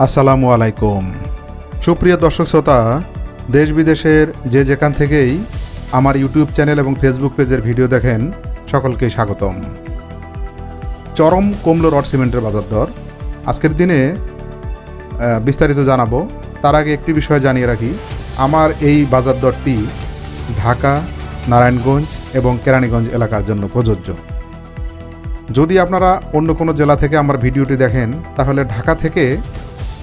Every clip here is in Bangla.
আসসালামু আলাইকুম। সুপ্রিয় দর্শক শ্রোতা, দেশ বিদেশের যে যেখান থেকেই আমার ইউটিউব চ্যানেল এবং ফেসবুক পেজের ভিডিও দেখেন, সকলকে স্বাগতম। চরম কমলো রড সিমেন্টের বাজার দর। আজকের দিনে বিস্তারিত জানাব। তার আগে একটি বিষয় জানিয়ে রাখি, আমার এই বাজার দরটি ঢাকা, নারায়ণগঞ্জ এবং কেরানীগঞ্জ এলাকার জন্য প্রযোজ্য। যদি আপনারা অন্য কোনো জেলা থেকে আমার ভিডিওটি দেখেন, তাহলে ঢাকা থেকে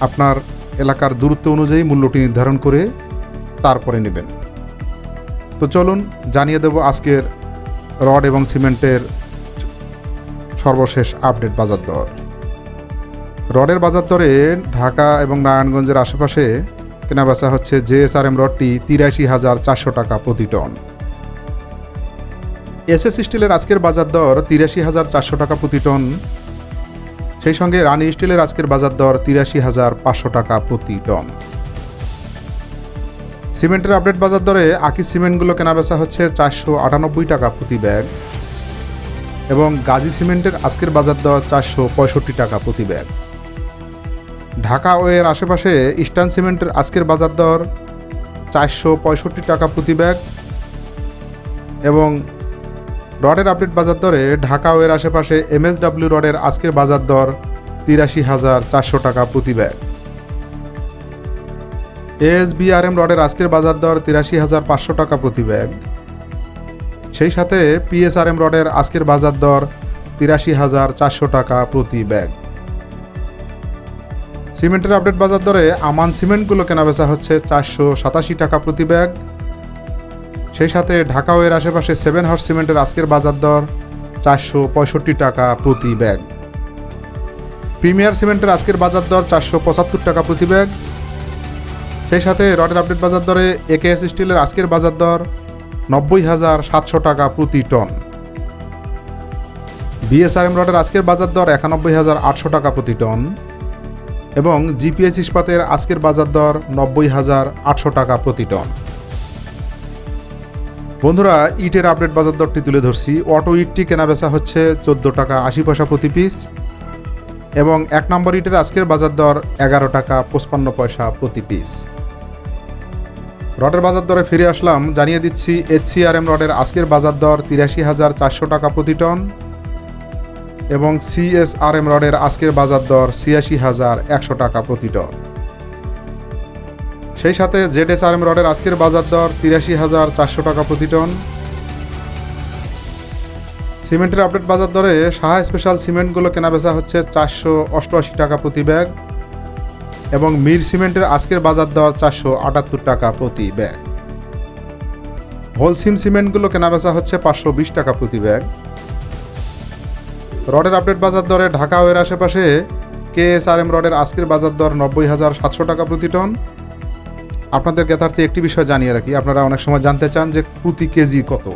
আপনার এলাকার দূরত্ব অনুযায়ী মূল্যটি নির্ধারণ করে তারপরে নেবেন। তো চলুন জানিয়ে দেব আজকের রড এবং সিমেন্টের সর্বশেষ আপডেট বাজার দর। রডের বাজার দরে ঢাকা এবং নারায়ণগঞ্জের আশেপাশে কেনাবেচা হচ্ছে জেএসআরএম রডটি তিরাশি হাজার চারশো টাকা প্রতি টন। এসএস স্টিলের আজকের বাজার দর তিরাশি হাজার চারশো টাকা প্রতি টন সেই সঙ্গে রানি স্টিলের আজকের বাজার দর তিরাশি হাজার পাঁচশো টাকা প্রতি টন। সিমেন্টের আপডেট বাজার দরে আকি সিমেন্টগুলো কেনাবেচা হচ্ছে চারশো আটানব্বই টাকা প্রতি ব্যাগ এবং গাজী সিমেন্টের আজকের বাজার দর চারশো পঁয়ষট্টি টাকা প্রতি ব্যাগ। ঢাকা ও এর আশেপাশে ইস্টার্ন সিমেন্টের আজকের বাজার দর চারশো পঁয়ষট্টি টাকা প্রতি ব্যাগ এবং রডের আপডেট বাজার দরে ঢাকা ও এর আশেপাশে এমএসডাব্লিউ রডের আজকের বাজার দর তিরাশি হাজার চারশো টাকা প্রতি ব্যাগ। এএসবিআরএম রডের আজকের বাজার দর তিরাশি হাজার পাঁচশো টাকা প্রতি ব্যাগ। সেই সাথে পিএসআরএম রডের আজকের বাজার দর তিরাশি হাজার চারশো টাকা প্রতি ব্যাগ। সিমেন্টের আপডেট বাজার দরে আমান সিমেন্টগুলো কেনাবেচা হচ্ছে চারশো সাতাশি টাকা প্রতি ব্যাগ। সেই সাথে ঢাকা এর আশেপাশে সেভেন হাউস সিমেন্টের আজকের বাজার দর চারশো পঁয়ষট্টি টাকা প্রতি ব্যাগ প্রিমিয়ার সিমেন্টের আজকের বাজার দর চারশো পঁচাত্তর টাকা প্রতি ব্যাগ সেই সাথে রডের আপডেট বাজার দরে একেএস স্টিলের আজকের বাজার দর নব্বই হাজার সাতশো টাকা প্রতি টন বিএসআরএম রডের আজকের বাজার দর একানব্বই হাজার আটশো টাকা প্রতি টন এবং জিপিএস ইস্পাতের আজকের বাজার দর নব্বই হাজার আটশো টাকা প্রতি টন বন্ধুরা, ইটের আপডেট বাজার দরটি তুলে ধরছি। অটো ইটটি কেনাবেচা হচ্ছে চোদ্দ টাকা আশি পয়সা প্রতি পিস এবং এক নম্বর ইটের আজকের বাজার দর এগারো টাকা পঁচপান্ন পয়সা প্রতি পিস। রডের বাজার দরে ফিরে আসলাম। জানিয়ে দিচ্ছি এইচসিআরএম রডের আজকের বাজার দর তিরাশি হাজার চারশো টাকা প্রতি টন এবং সিএসআরএম রডের আজকের বাজার দর ছিয়াশি হাজার একশো টাকা প্রতি টন। সেই সাথে জেডএসআরএম রডের আজকের বাজার দর তিরাশি হাজার চারশো টাকা প্রতি টন। সিমেন্টের আপডেট বাজার দরে সাহা স্পেশাল সিমেন্টগুলো কেনাবেচা হচ্ছে চারশো অষ্টআশি টাকা প্রতি ব্যাগ এবং মির সিমেন্টের আজকের বাজার দর চারশো আটাত্তর টাকা প্রতি ব্যাগ। হোলসিম সিমেন্টগুলো কেনাবেচা হচ্ছে পাঁচশো বিশ টাকা প্রতি ব্যাগ। রডের আপডেট বাজার দরে ঢাকা ও এর আশেপাশে কেএসআরএম রডের আজকের বাজার দর নব্বই হাজার সাতশো টাকা প্রতি টন। আপনাদের জ্ঞাতার্থে একটি বিষয় জানিয়ে রাখি। আপনারা অনেক সময় জানতে চান যে প্রতি কেজি কত।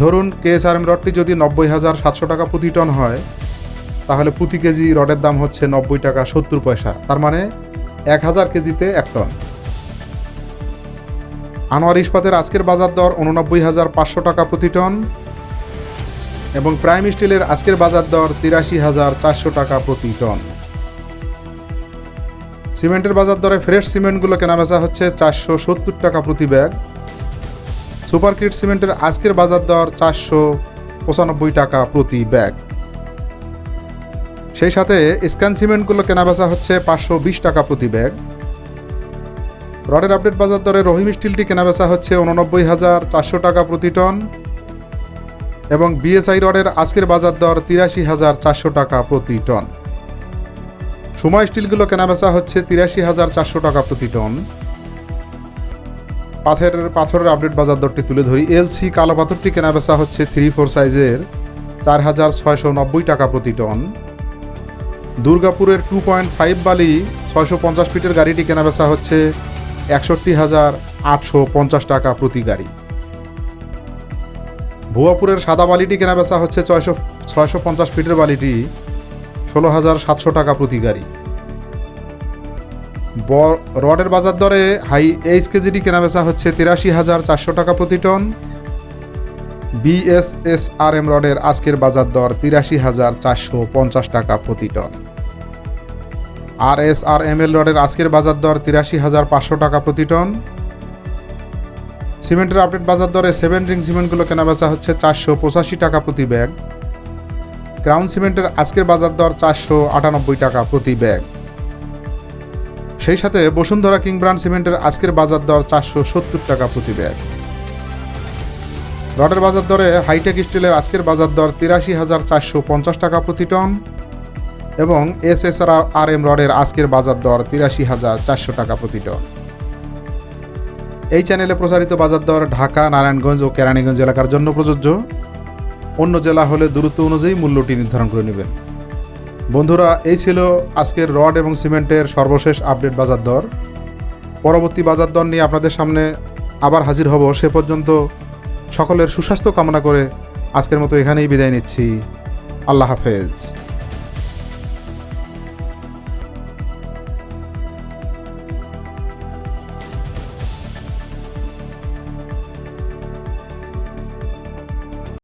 ধরুন কেএসআরএম রডটি যদি নব্বই হাজার সাতশো টাকা প্রতি টন হয়, তাহলে প্রতি কেজি রডের দাম হচ্ছে নব্বই টাকা সত্তর পয়সা। তার মানে এক হাজার কেজিতে এক টন। আনোয়ার ইস্পাতের আজকের বাজার দর উননব্বই হাজার পাঁচশো টাকা প্রতি টন এবং প্রাইম স্টিলের আজকের বাজার দর তিরাশি হাজার চারশো টাকা প্রতি টন। সিমেন্টের বাজার দরে ফ্রেশ সিমেন্টগুলো কেনাবেচা হচ্ছে চারশো সত্তর টাকা প্রতি ব্যাগ। সুপার কিট সিমেন্টের আজকের বাজার দর চারশো পঁচানব্বই টাকা প্রতি ব্যাগ। সেই সাথে স্ক্যান সিমেন্টগুলো কেনাবেচা হচ্ছে পাঁচশো বিশ টাকা প্রতি ব্যাগ। রডের আপডেট বাজার দরে রহিম স্টিলটি কেনাবেচা হচ্ছে উননব্বই হাজার চারশো টাকা প্রতি টন এবং বিএসআই রডের আজকের বাজার দর তিরাশি হাজার চারশো টাকা প্রতি টন। সময় স্টিলগুলো কেনাবেচা হচ্ছে তিরাশি হাজার চারশো টাকা প্রতি টন। পাথরের পাথরের আপডেট বাজার দরটি তুলে ধরি। এলসি কালো পাথরটি কেনাবেচা হচ্ছে থ্রি ফোর সাইজের চার হাজার ছয়শো নব্বই টাকা প্রতি টন। দুর্গাপুরের টু পয়েন্ট ফাইভ বালি ছয়শো পঞ্চাশ ফিটের গাড়িটি কেনাবেচা হচ্ছে একষট্টি হাজার আটশো পঞ্চাশ টাকা প্রতি গাড়ি। ভুয়াপুরের সাদা বালিটি কেনাবেচা হচ্ছে ছয়শো ছয়শো পঞ্চাশ ফিটের বালিটি ষোলো হাজার সাতশো টাকা প্রতি গাড়ি। রডের বাজার দরে হাই এইচ কেজিটি কেনাবেচা হচ্ছে তিরাশি হাজার চারশো টাকা প্রতি টন। বিএসএসআরএম রডের আজকের বাজার দর তিরাশি হাজার চারশো পঞ্চাশ টাকা প্রতি টন। আর এস আর এম এল রডের আজকের বাজার দর তিরাশি হাজার পাঁচশো টাকা প্রতি টন। সিমেন্টের আপডেট বাজার দরে সেভেন রিং সিমেন্টগুলো কেনাবেচা হচ্ছে চারশো পঁচাশি টাকা প্রতি ব্যাগ। গ্রাউন্ড সিমেন্টের আজকের বাজার দর চারশো আটানব্বই টাকা প্রতি ব্যাগ। সেই সাথে বসুন্ধরা কিং ব্র্যান্ড সিমেন্টের আজকের বাজার দর চারশো সত্তর টাকা প্রতি ব্যাগ। রডের বাজার দরে হাইটেক স্টিলের আজকের বাজার দর তিরাশি হাজার চারশো পঞ্চাশ টাকা প্রতি টন এবং S S R R M রডের আজকের বাজার দর তিরাশি হাজার চারশো টাকা প্রতি টন। এই চ্যানেলে প্রচারিত বাজার দর ঢাকা, নারায়ণগঞ্জ ও কেরানীগঞ্জ এলাকার জন্য প্রযোজ্য। অন্য জেলা হলে দূরত্ব অনুযায়ী মূল্যটি নির্ধারণ করে নেবেন। বন্ধুরা, এই ছিল আজকের রড এবং সিমেন্টের সর্বশেষ আপডেট বাজার দর। পরবর্তী বাজার দর নিয়ে আপনাদের সামনে আবার হাজির হব। সে পর্যন্ত সকলের সুস্বাস্থ্য কামনা করে আজকের মতো এখানেই বিদায় নিচ্ছি। আল্লাহ হাফেজ।